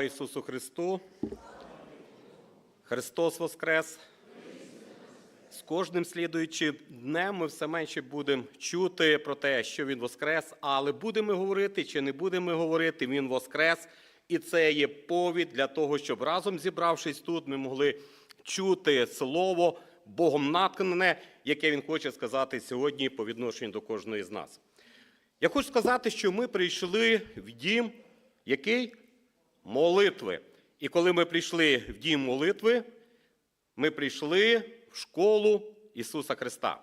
Слава Ісусу Христу! Христос Воскрес! З кожним слідуючим днем ми все менше будемо чути про те, що Він Воскрес, але будемо говорити чи не будемо говорити, Він Воскрес. І це є повід для того, щоб разом зібравшись тут, ми могли чути слово Богом наткнене, яке Він хоче сказати сьогодні по відношенню до кожної з нас. Я хочу сказати, що ми прийшли в дім, який молитви. І коли ми прийшли в дім молитви, ми прийшли в школу Ісуса Христа.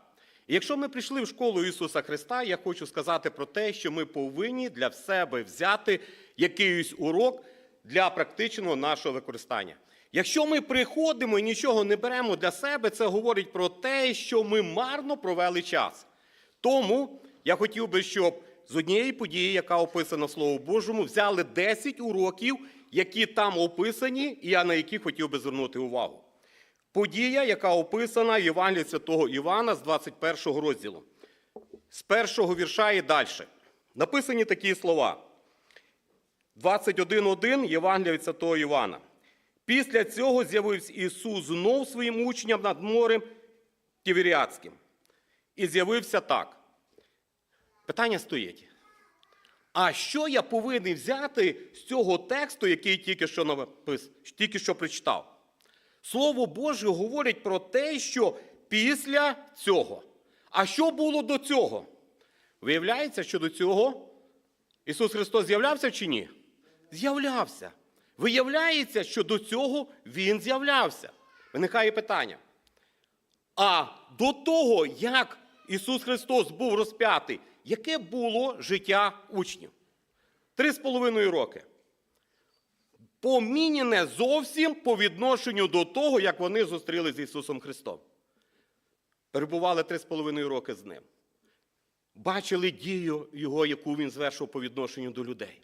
І якщо ми прийшли в школу Ісуса Христа, я хочу сказати про те, що ми повинні для себе взяти якийсь урок для практичного нашого використання. Якщо ми приходимо і нічого не беремо для себе, це говорить про те, що ми марно провели час. Тому я хотів би, щоб з однієї події, яка описана в Слову Божому, взяли 10 уроків, які там описані, і я на які хотів би звернути увагу. Подія, яка описана в Євангелії Святого Івана з 21 розділу. З першого вірша і далі. Написані такі слова. 21.1 Євангелія від Святого Івана. Після цього з'явився Ісус знов своїм учням над морем Тіверіатським. І з'явився так. Питання стоїть. А що я повинен взяти з цього тексту, який тільки що напис, тільки що прочитав? Слово Боже говорить про те, що після цього. А що було до цього? Виявляється, що до цього Ісус Христос з'являвся чи ні? З'являвся. Виявляється, що до цього Він з'являвся. Виникає питання. А до того, як Ісус Христос був розп'ятий, яке було життя учнів? Три з половиною роки. Помінене зовсім по відношенню до того, як вони зустрілися з Ісусом Христом. Перебували три з половиною роки з ним. Бачили дію Його, яку він звершив по відношенню до людей.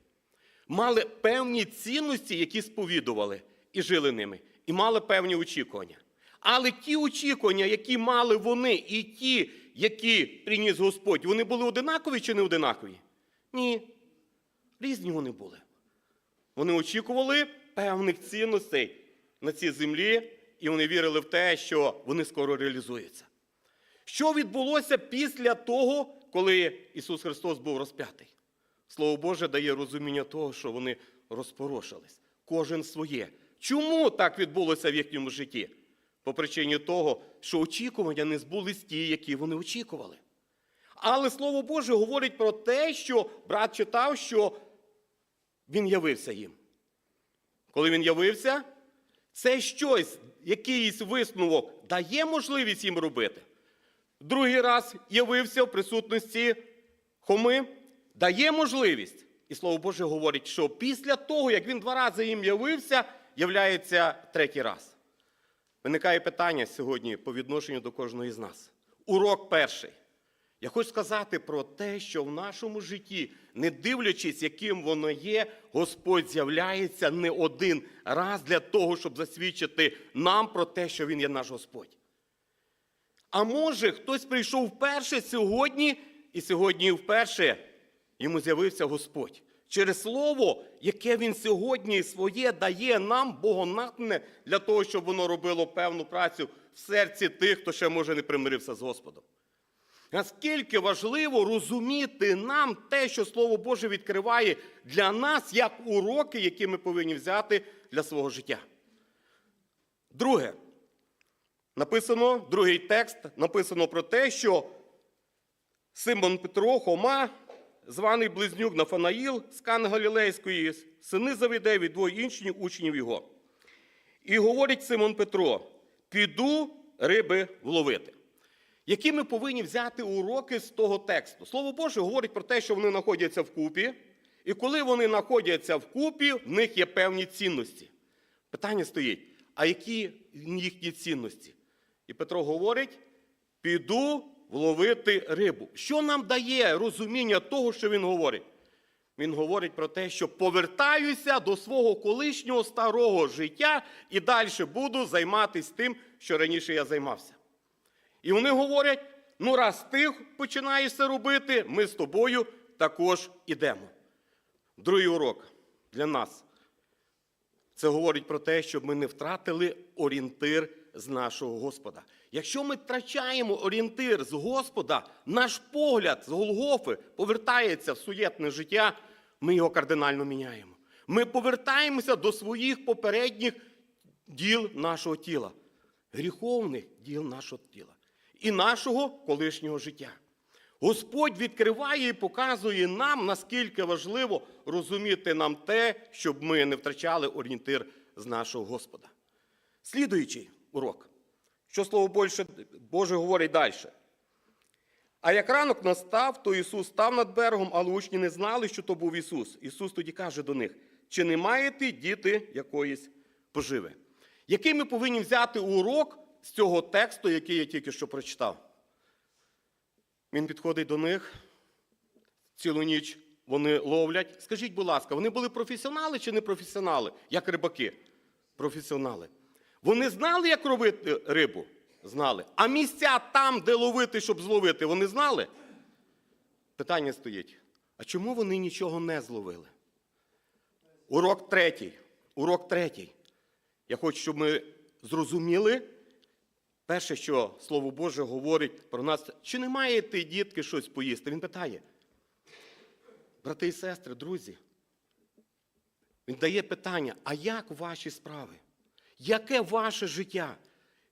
Мали певні цінності, які сповідували і жили ними, і мали певні очікування. Але ті очікування, які мали вони, і ті, які приніс Господь, вони були одинакові чи не одинакові? Ні. Різні вони були. Вони очікували певних цінностей на цій землі, і вони вірили в те, що вони скоро реалізуються. Що відбулося після того, коли Ісус Христос був розп'ятий? Слово Боже дає розуміння того, що вони розпорошились. Кожен своє. Чому так відбулося в їхньому житті? По причині того, що очікування не збулись ті, які вони очікували. Але Слово Боже говорить про те, що брат читав, що він явився їм. Коли він явився, це щось, якийсь висновок дає можливість їм робити. Другий раз явився в присутності Хоми, дає можливість. І Слово Боже говорить, що після того, як він два рази їм явився, являється третій раз. Виникає питання сьогодні по відношенню до кожного з нас. Урок перший. Я хочу сказати про те, що в нашому житті, не дивлячись, яким воно є, Господь з'являється не один раз для того, щоб засвідчити нам про те, що Він є наш Господь. А може, хтось прийшов вперше сьогодні, і сьогодні вперше йому з'явився Господь. Через слово, яке він сьогодні своє дає нам, богонатне, для того, щоб воно робило певну працю в серці тих, хто ще може не примирився з Господом. Наскільки важливо розуміти нам те, що Слово Боже відкриває для нас як уроки, які ми повинні взяти для свого життя. Друге, написано, другий текст написано про те, що Симон Петро, Хома, званий близнюк Нафанаїл з Кан Галілейської, сини Завідеві, двоє інших учнів його. І говорить Симон Петро: піду риби вловити. Які ми повинні взяти уроки з того тексту? Слово Боже говорить про те, що вони знаходяться вкупі, і коли вони знаходяться вкупі, в них є певні цінності. Питання стоїть: а які їхні цінності? І Петро говорить: піду вловити рибу. Що нам дає розуміння того, що він говорить? Він говорить про те, що повертаюся до свого колишнього старого життя і далі буду займатися тим, що раніше я займався. І вони говорять: ну, раз ти починаєш це робити, ми з тобою також ідемо. Другий урок для нас. Це говорить про те, щоб ми не втратили орієнтир з нашого Господа. Якщо ми втрачаємо орієнтир з Господа, наш погляд з Голгофи повертається в суєтне життя, ми його кардинально міняємо. Ми повертаємося до своїх попередніх діл нашого тіла, гріховних діл нашого тіла і нашого колишнього життя. Господь відкриває і показує нам, наскільки важливо розуміти нам те, щоб ми не втрачали орієнтир з нашого Господа. Слідуючий урок. Що слово Боже, Боже говорить далі? А як ранок настав, то Ісус став над берегом, але учні не знали, що то був Ісус. Ісус тоді каже до них: чи не маєте діти якоїсь поживи? Який ми повинні взяти урок з цього тексту, який я тільки що прочитав? Він підходить до них цілу ніч. Вони ловлять. Скажіть, будь ласка, вони були професіонали чи не професіонали, як рибаки? Професіонали. Вони знали, як робити рибу? Знали. А місця там, де ловити, щоб зловити, вони знали? Питання стоїть: а чому вони нічого не зловили? Урок третій. Урок третій. Я хочу, щоб ми зрозуміли, перше, що Слово Боже говорить про нас, чи не маєте дітки щось поїсти? Він питає. Брати і сестри, друзі, він дає питання: а як ваші справи? Яке ваше життя?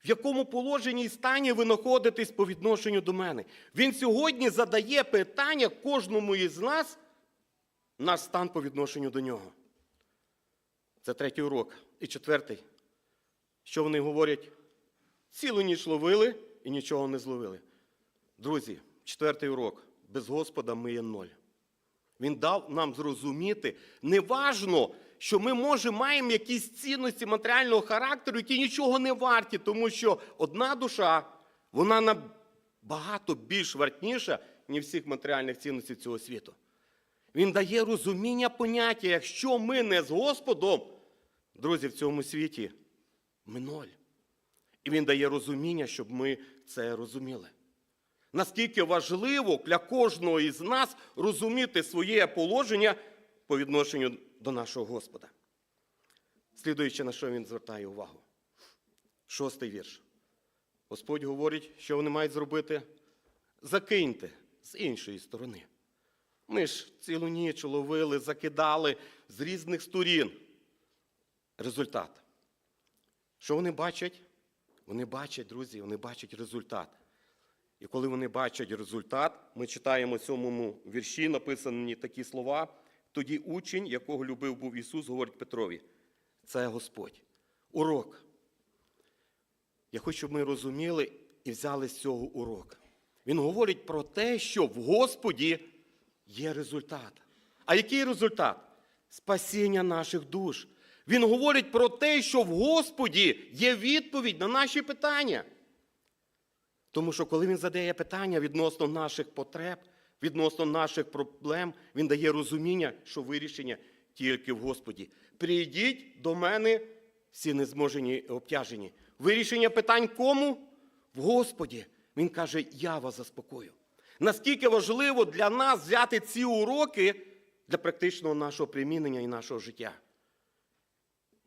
В якому положенні і стані ви знаходитесь по відношенню до мене? Він сьогодні задає питання кожному із нас, наш стан по відношенню до нього. Це третій урок. І четвертий. Що вони говорять? Цілу ніч ловили і нічого не зловили. Друзі, четвертий урок. Без Господа ми є ноль. Він дав нам зрозуміти, неважно, що ми, може, маємо якісь цінності матеріального характеру, які нічого не варті, тому що одна душа, вона набагато більш вартніша, ніж всіх матеріальних цінностей цього світу. Він дає розуміння поняття, якщо ми не з Господом, друзі, в цьому світі ми ноль. І він дає розуміння, щоб ми це розуміли. Наскільки важливо для кожного із нас розуміти своє положення по відношенню до нашого Господа. Слідуючи, на що він звертає увагу. Шостий вірш. Господь говорить, що вони мають зробити. Закиньте з іншої сторони. Ми ж цілу ніч ловили, закидали з різних сторін. Результат. Що вони бачать? Вони бачать, друзі, вони бачать результат. І коли вони бачать результат, ми читаємо в сьомому вірші, написані такі слова. Тоді учень, якого любив був Ісус, говорить Петрові, це Господь. Урок. Я хочу, щоб ми розуміли і взяли з цього урок. Він говорить про те, що в Господі є результат. А який результат? Спасіння наших душ. Він говорить про те, що в Господі є відповідь на наші питання. Тому що коли він задає питання відносно наших потреб, відносно наших проблем, він дає розуміння, що вирішення тільки в Господі. Прийдіть до мене всі незможені і обтяжені. Вирішення питань кому? В Господі. Він каже, я вас заспокою. Наскільки важливо для нас взяти ці уроки для практичного нашого примінення і нашого життя.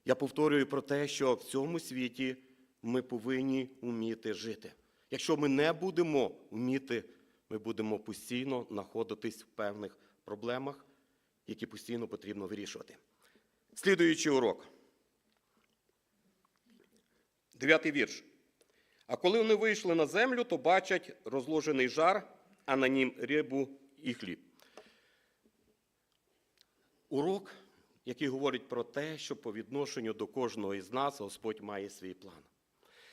Я повторюю про те, що в цьому світі ми повинні вміти жити. Якщо ми не будемо вміти, ми будемо постійно знаходитись в певних проблемах, які постійно потрібно вирішувати. Слідуючий урок. Дев'ятий вірш. А коли вони вийшли на землю, то бачать розложений жар, а на нім рибу і хліб. Урок, який говорить про те, що по відношенню до кожного із нас Господь має свій план.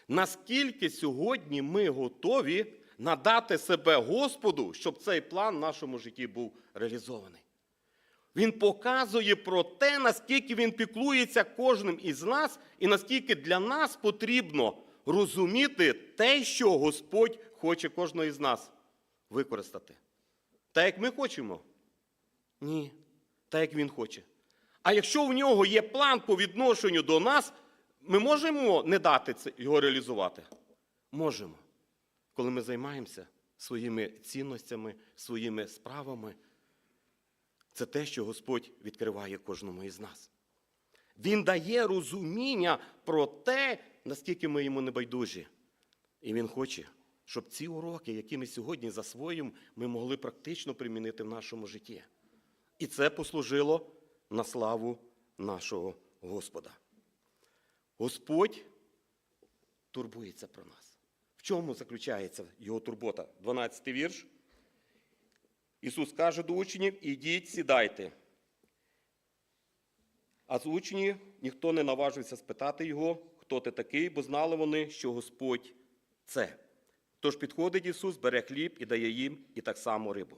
Наскільки сьогодні ми готові надати себе Господу, щоб цей план в нашому житті був реалізований? Він показує про те, наскільки він піклується кожним із нас, і наскільки для нас потрібно розуміти те, що Господь хоче кожного із нас використати. Так, як ми хочемо? Ні. Так, як Він хоче. А якщо в нього є план по відношенню до нас, ми можемо не дати його реалізувати? Можемо. Коли ми займаємося своїми цінностями, своїми справами, це те, що Господь відкриває кожному із нас. Він дає розуміння про те, наскільки ми йому не байдужі. І він хоче, щоб ці уроки, які ми сьогодні засвоїмо, ми могли практично примінити в нашому житті. І це послужило на славу нашого Господа. Господь турбується про нас. В чому заключається його турбота? 12 вірш. Ісус каже до учнів: ідіть, сідайте. А з учнів ніхто не наважився спитати його, хто ти такий, бо знали вони, що Господь це. Тож підходить Ісус, бере хліб і дає їм, і так само рибу.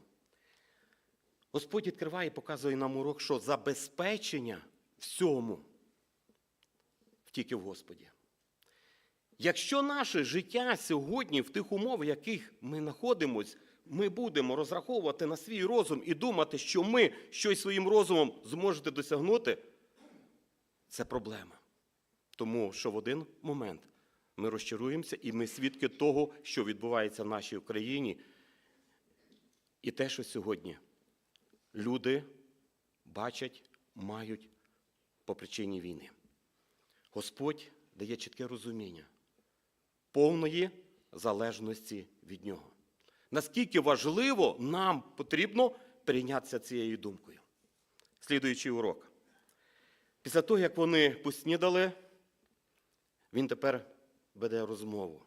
Господь відкриває і показує нам урок, що забезпечення всьому тільки в Господі. Якщо наше життя сьогодні в тих умовах, в яких ми знаходимося, ми будемо розраховувати на свій розум і думати, що ми щось своїм розумом зможете досягнути, це проблема. Тому що в один момент ми розчаруємося і ми свідки того, що відбувається в нашій Україні, і те, що сьогодні люди бачать, мають по причині війни. Господь дає чітке розуміння повної залежності від нього. Наскільки важливо нам потрібно прийнятися цією думкою. Слідуючий урок. Після того, як вони поснідали, він тепер веде розмову.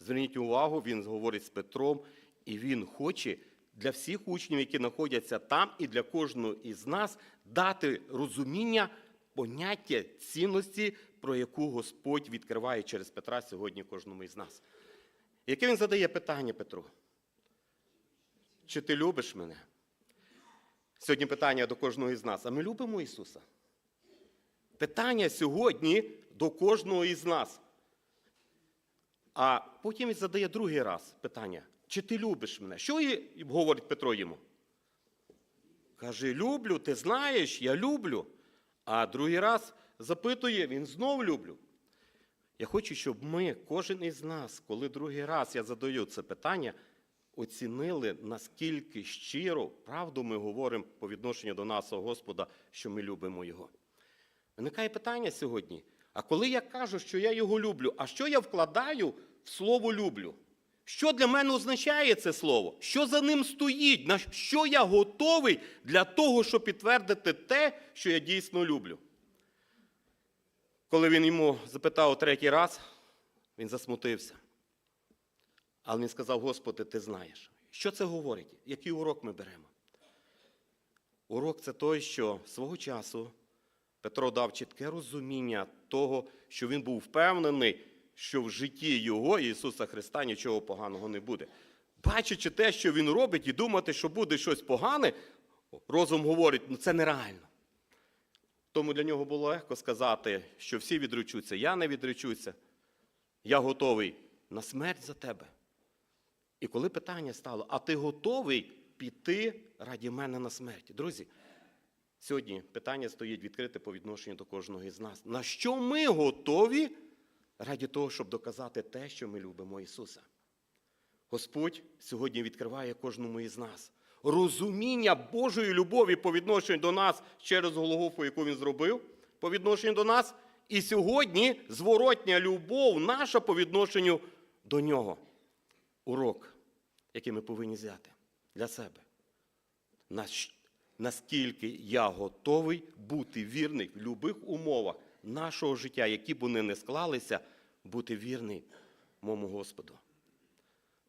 Зверніть увагу, він говорить з Петром, і він хоче для всіх учнів, які знаходяться там, і для кожного із нас дати розуміння поняття цінності, про яку Господь відкриває через Петра сьогодні кожному із нас. Яке він задає питання Петру? Чи ти любиш мене? Сьогодні питання до кожного із нас. А ми любимо Ісуса? Питання сьогодні до кожного із нас. А потім він задає другий раз питання: чи ти любиш мене? Що говорить Петро йому? Каже, люблю, ти знаєш, я люблю. А другий раз запитує, він знов люблю. Я хочу, щоб ми, кожен із нас, коли другий раз я задаю це питання, оцінили, наскільки щиро правду ми говоримо по відношенню до нашого Господа, що ми любимо Його. Виникає питання сьогодні: а коли я кажу, що я його люблю, а що я вкладаю в слово люблю? Що для мене означає це слово? Що за ним стоїть? На що я готовий для того, щоб підтвердити те, що я дійсно люблю? Коли він йому запитав третій раз, він засмутився. Але він сказав: Господи, ти знаєш. Що це говорить? Який урок ми беремо? Урок це той, що свого часу Петро дав чітке розуміння того, що він був впевнений, що в житті його, Ісуса Христа, нічого поганого не буде. Бачачи те, що він робить, і думати, що буде щось погане, розум говорить, ну це нереально. Тому для нього було легко сказати, що всі відречуться, я не відречуся, я готовий на смерть за тебе. І коли питання стало, а ти готовий піти раді мене на смерть? Друзі, сьогодні питання стоїть відкрите по відношенню до кожного із нас. На що ми готові раді того, щоб доказати те, що ми любимо Ісуса? Господь сьогодні відкриває кожному із нас розуміння Божої любові по відношенню до нас через Голгофу, яку Він зробив, по відношенню до нас. І сьогодні зворотня любов наша по відношенню до нього. Урок, який ми повинні взяти для себе. Наскільки я готовий бути вірний в будь-яких умовах нашого життя, які б вони не склалися, бути вірний моєму Господу.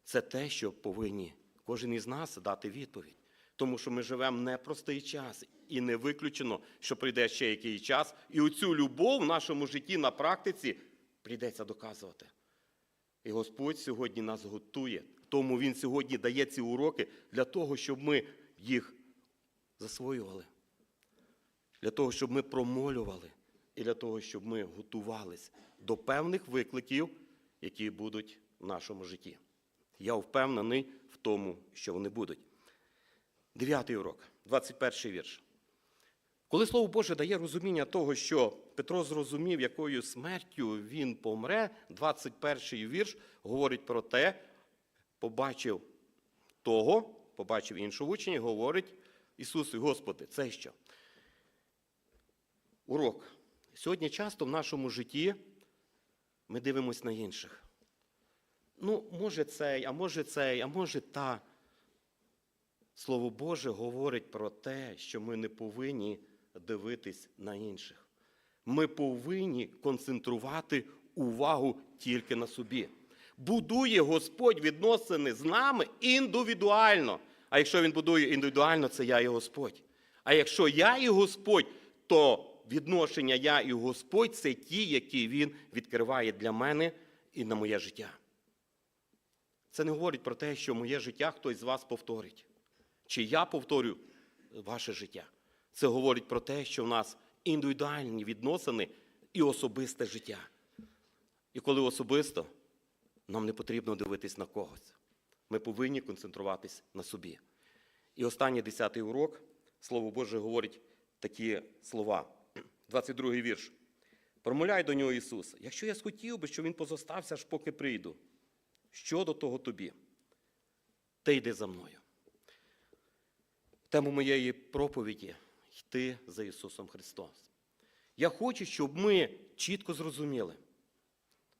Це те, що повинні кожен із нас дати відповідь. Тому що ми живемо непростий час, і не виключено, що прийде ще який час, і оцю любов в нашому житті на практиці прийдеться доказувати. І Господь сьогодні нас готує. Тому Він сьогодні дає ці уроки для того, щоб ми їх засвоювали, для того, щоб ми промолювали, і для того, щоб ми готувались до певних викликів, які будуть в нашому житті. Я впевнений тому, що вони будуть. Дев'ятий урок, 21 вірш. Коли Слово Боже дає розуміння того, що Петро зрозумів, якою смертю він помре, 21 вірш говорить про те, побачив того, побачив іншого учня, говорить Ісусу, Господи, це що? Урок. Сьогодні часто в нашому житті ми дивимося на інших. Ну, може цей, а може цей, а може та. Слово Боже говорить про те, що ми не повинні дивитись на інших. Ми повинні концентрувати увагу тільки на собі. Будує Господь відносини з нами індивідуально. А якщо Він будує індивідуально, це я і Господь. А якщо я і Господь, то відношення я і Господь це ті, які Він відкриває для мене і на моє життя. Це не говорить про те, що моє життя хтось з вас повторить. Чи я повторю ваше життя. Це говорить про те, що в нас індивідуальні відносини і особисте життя. І коли особисто, нам не потрібно дивитись на когось. Ми повинні концентруватись на собі. І останній десятий урок, Слово Боже говорить такі слова. 22-й вірш. Промовляй до нього Ісус, якщо я схотів би, щоб він позостався, аж поки прийду, що до того тобі? Ти йди за мною. Тему моєї проповіді йти за Ісусом Христом. Я хочу, щоб ми чітко зрозуміли,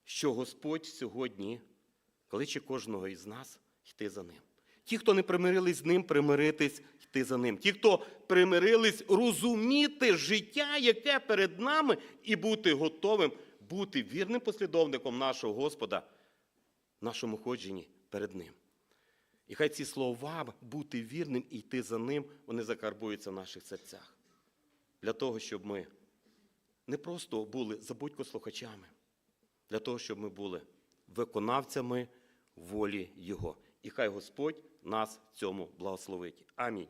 що Господь сьогодні кличе кожного із нас йти за ним. Ті, хто не примирились з ним, примиритись, йти за ним. Ті, хто примирились, розуміти життя, яке перед нами, і бути готовим бути вірним послідовником нашого Господа нашому ходженні перед Ним. І хай ці слова бути вірним і йти за ним, вони закарбуються в наших серцях. Для того, щоб ми не просто були забудько-слухачами, для того, щоб ми були виконавцями волі Його. І хай Господь нас в цьому благословить. Амінь.